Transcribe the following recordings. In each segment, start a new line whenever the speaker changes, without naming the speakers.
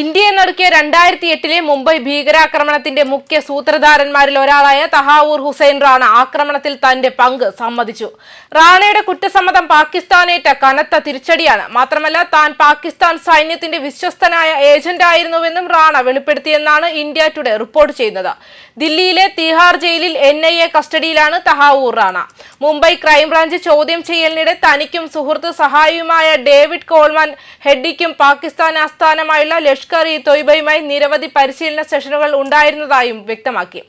ഇന്ത്യയെ നടുക്കിയ രണ്ടായിരത്തി എട്ടിലെ മുംബൈ ഭീകരാക്രമണത്തിന്റെ മുഖ്യ സൂത്രധാരന്മാരിൽ ഒരാളായ തഹാവൂർ ഹുസൈൻ റാണ ആക്രമണത്തിൽ തന്റെ പങ്ക് സമ്മതിച്ചു. റാണയുടെ കുറ്റസമ്മതം പാകിസ്ഥാനേറ്റ കനത്ത തിരിച്ചടിയാണ്. മാത്രമല്ല താൻ പാകിസ്ഥാൻ സൈന്യത്തിന്റെ വിശ്വസ്തനായ ഏജന്റായിരുന്നുവെന്നും റാണ വെളിപ്പെടുത്തിയെന്നാണ് ഇന്ത്യ ടുഡേ റിപ്പോർട്ട് ചെയ്യുന്നത്. ദില്ലിയിലെ തിഹാർ ജയിലിൽ എൻ ഐ എ കസ്റ്റഡിയിലാണ് തഹാവൂർ റാണ. മുംബൈ ക്രൈംബ്രാഞ്ച് ചോദ്യം ചെയ്യലിനിടെ തനിക്കും സുഹൃത്ത് സഹായിയുമായ ഡേവിഡ് കോൾമാൻ ഹെഡിക്കും പാകിസ്ഥാൻ ആസ്ഥാനമായുള്ള ഇ തൊയ്ബയുമായി നിരവധി പരിശീലന സെഷനുകൾ ഉണ്ടായിരുന്നതായും വ്യക്തമാക്കി.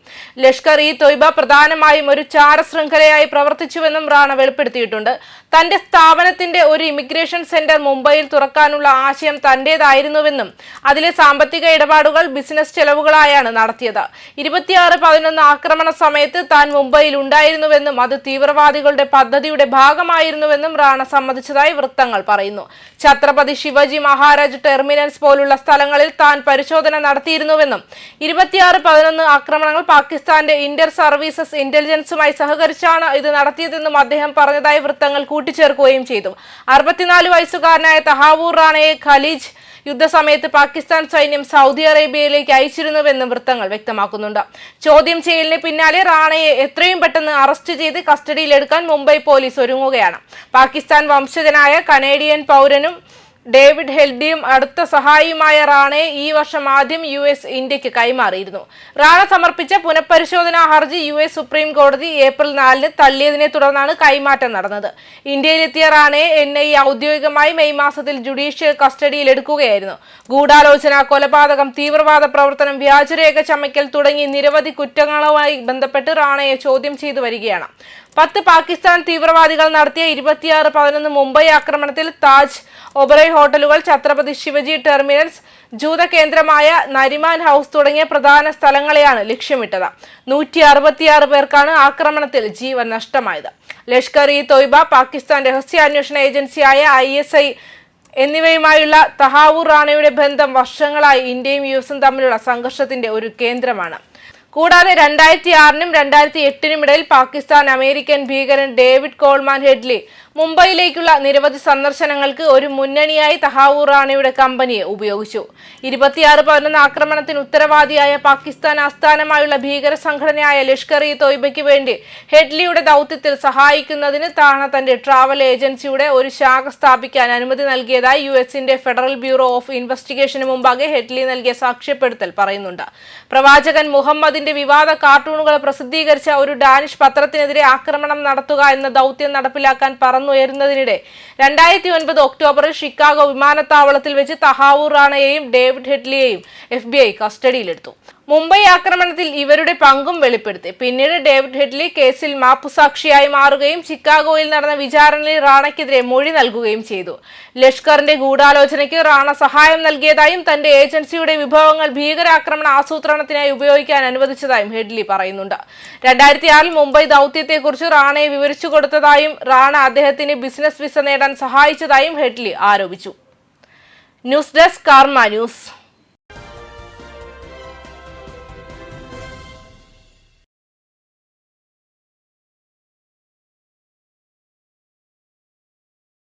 ലഷ്കർ ഇ തൊയ്ബ പ്രധാനമായും ഒരു ചാര ശൃംഖലയായി പ്രവർത്തിച്ചുവെന്നും റാണ വെളിപ്പെടുത്തിയിട്ടുണ്ട്. തന്റെ സ്ഥാപനത്തിന്റെ ഒരു ഇമിഗ്രേഷൻ സെന്റർ മുംബൈയിൽ തുറക്കാനുള്ള ആശയം തന്റേതായിരുന്നുവെന്നും അതിലെ സാമ്പത്തിക ഇടപാടുകൾ ബിസിനസ് ചെലവുകളായാണ് നടത്തിയത്. ഇരുപത്തിയാറ് പതിനൊന്ന് ആക്രമണ സമയത്ത് താൻ മുംബൈയിൽ ഉണ്ടായിരുന്നുവെന്നും അത് തീവ്രവാദികളുടെ പദ്ധതിയുടെ ഭാഗമായിരുന്നുവെന്നും റാണ സമ്മതിച്ചതായി വൃത്തങ്ങൾ പറയുന്നു. ഛത്രപതി ശിവജി മഹാരാജ് ടെർമിനൽസ് പോലുള്ള സ്ഥലങ്ങളിൽ താൻ പരിശോധന നടത്തിയിരുന്നുവെന്നും ഇരുപത്തിയാറ് പതിനൊന്ന് ആക്രമണങ്ങൾ പാകിസ്ഥാന്റെ ഇന്റർ സർവീസസ് ഇന്റലിജൻസുമായി സഹകരിച്ചാണ് ഇത് നടത്തിയതെന്നും അദ്ദേഹം പറഞ്ഞതായി വൃത്തങ്ങൾ കൂട്ടിച്ചേർക്കുകയും ചെയ്തു. അറുപത്തിനാല് വയസ്സുകാരനായ തഹാവൂർ റാണയെ ഖലീജ് യുദ്ധസമയത്ത് പാകിസ്ഥാൻ സൈന്യം സൗദി അറേബ്യയിലേക്ക് അയച്ചിരുന്നുവെന്നും വൃത്തങ്ങൾ വ്യക്തമാക്കുന്നുണ്ട്. ചോദ്യം ചെയ്യലിന് പിന്നാലെ റാണയെ എത്രയും പെട്ടെന്ന് അറസ്റ്റ് ചെയ്ത് കസ്റ്റഡിയിലെടുക്കാൻ മുംബൈ പോലീസ് ഒരുങ്ങുകയാണ്. പാകിസ്ഥാൻ വംശജനായ കനേഡിയൻ പൗരനും ഡേവിഡ് ഹെൽഡിയും അടുത്ത സഹായിയുമായ റാണെ ഈ വർഷം ആദ്യം യു എസ് ഇന്ത്യയ്ക്ക് കൈമാറിയിരുന്നു. റാണ സമർപ്പിച്ച പുനഃപരിശോധനാ ഹർജി യു എസ് സുപ്രീം കോടതി ഏപ്രിൽ നാലിന് തള്ളിയതിനെ തുടർന്നാണ് കൈമാറ്റം നടന്നത്. ഇന്ത്യയിലെത്തിയ റാണെ എൻ ഐ ഔദ്യോഗികമായി മെയ് മാസത്തിൽ ജുഡീഷ്യൽ കസ്റ്റഡിയിൽ എടുക്കുകയായിരുന്നു. ഗൂഢാലോചന കൊലപാതകം തീവ്രവാദ പ്രവർത്തനം വ്യാജരേഖ ചമയ്ക്കൽ തുടങ്ങി നിരവധി കുറ്റങ്ങളുമായി ബന്ധപ്പെട്ട് റാണയെ ചോദ്യം ചെയ്തു വരികയാണ്. പത്ത് പാകിസ്ഥാൻ തീവ്രവാദികൾ നടത്തിയ ഇരുപത്തിയാറ് പതിനൊന്ന് മുംബൈ ആക്രമണത്തിൽ താജ് ഒബറൈ ഹോട്ടലുകൾ ഛത്രപതി ശിവജി ടെർമിനൽസ് ജൂത കേന്ദ്രമായ നരിമാൻ ഹൗസ് തുടങ്ങിയ പ്രധാന സ്ഥലങ്ങളെയാണ് ലക്ഷ്യമിട്ടത്. നൂറ്റി അറുപത്തിയാറ് പേർക്കാണ് ആക്രമണത്തിൽ ജീവൻ നഷ്ടമായത്. ലഷ്കർ ഇ തൊയ്ബ പാകിസ്ഥാൻ രഹസ്യാന്വേഷണ ഏജൻസിയായ ഐ എസ് ഐ എന്നിവയുമായുള്ള തഹാവൂർ റാണയുടെ ബന്ധം വർഷങ്ങളായി ഇന്ത്യയും യു എസും തമ്മിലുള്ള സംഘർഷത്തിന്റെ ഒരു കേന്ദ്രമാണ്. കൂടാതെ രണ്ടായിരത്തി ആറിനും രണ്ടായിരത്തി എട്ടിനും ഇടയിൽ പാകിസ്ഥാൻ അമേരിക്കൻ ഭീകരൻ ഡേവിഡ് കോൾമാൻ ഹെഡ്ലി മുംബൈയിലേക്കുള്ള നിരവധി സന്ദർശനങ്ങൾക്ക് ഒരു മുന്നണിയായി തഹാവൂർ റാണയുടെ കമ്പനിയെ ഉപയോഗിച്ചു. ഇരുപത്തിയാറ് പതിനൊന്ന് ആക്രമണത്തിന് ഉത്തരവാദിയായ പാകിസ്ഥാൻ ആസ്ഥാനമായുള്ള ഭീകര സംഘടനയായ ലഷ്കർ ഇ തോയ്ബയ്ക്ക് വേണ്ടി ഹെഡ്ലിയുടെ ദൗത്യത്തിൽ സഹായിക്കുന്നതിന് താണ തന്റെ ട്രാവൽ ഏജൻസിയുടെ ഒരു ശാഖ സ്ഥാപിക്കാൻ അനുമതി നൽകിയതായി യു എസിന്റെ ഫെഡറൽ ബ്യൂറോ ഓഫ് ഇൻവെസ്റ്റിഗേഷന് മുമ്പാകെ ഹെഡ്ലി നൽകിയ സാക്ഷ്യപ്പെടുത്തൽ പറയുന്നുണ്ട്. പ്രവാചകൻ മുഹമ്മദിന്റെ വിവാദ കാർട്ടൂണുകൾ പ്രസിദ്ധീകരിച്ച ഒരു ഡാനിഷ് പത്രത്തിനെതിരെ ആക്രമണം നടത്തുക എന്ന ദൗത്യം നടപ്പിലാക്കാൻ പറന്നുയരുന്നതിനിടെ രണ്ടായിരത്തി ഒൻപത് ഒക്ടോബറിൽ ഷിക്കാഗോ വിമാനത്താവളത്തിൽ വെച്ച് തഹാവൂർ റാണയെയും ഡേവിഡ് ഹെഡ്ലിയെയും എഫ് ബി ഐ കസ്റ്റഡിയിലെടുത്തു. മുംബൈ ആക്രമണത്തിൽ ഇവരുടെ പങ്കും വെളിപ്പെടുത്തി. പിന്നീട് ഡേവിഡ് ഹെഡ്ലി കേസിൽ മാപ്പുസാക്ഷിയായി മാറുകയും ചിക്കാഗോയിൽ നടന്ന വിചാരണയിൽ റാണയ്ക്കെതിരെ മൊഴി നൽകുകയും ചെയ്തു. ലഷ്കറിന്റെ ഗൂഢാലോചനയ്ക്ക് റാണ സഹായം നൽകിയതായും തന്റെ ഏജൻസിയുടെ വിഭവങ്ങൾ ഭീകരാക്രമണ ആസൂത്രണത്തിനായി ഉപയോഗിക്കാൻ അനുവദിച്ചതായും ഹെഡ്ലി പറയുന്നുണ്ട്. രണ്ടായിരത്തി ആറിൽ മുംബൈ ദൗത്യത്തെക്കുറിച്ച് റാണയെ വിവരിച്ചു കൊടുത്തതായും റാണ അദ്ദേഹത്തിന് ബിസിനസ് വിസ നേടാൻ സഹായിച്ചതായും ഹെഡ്ലി ആരോപിച്ചു. News desk Karma news.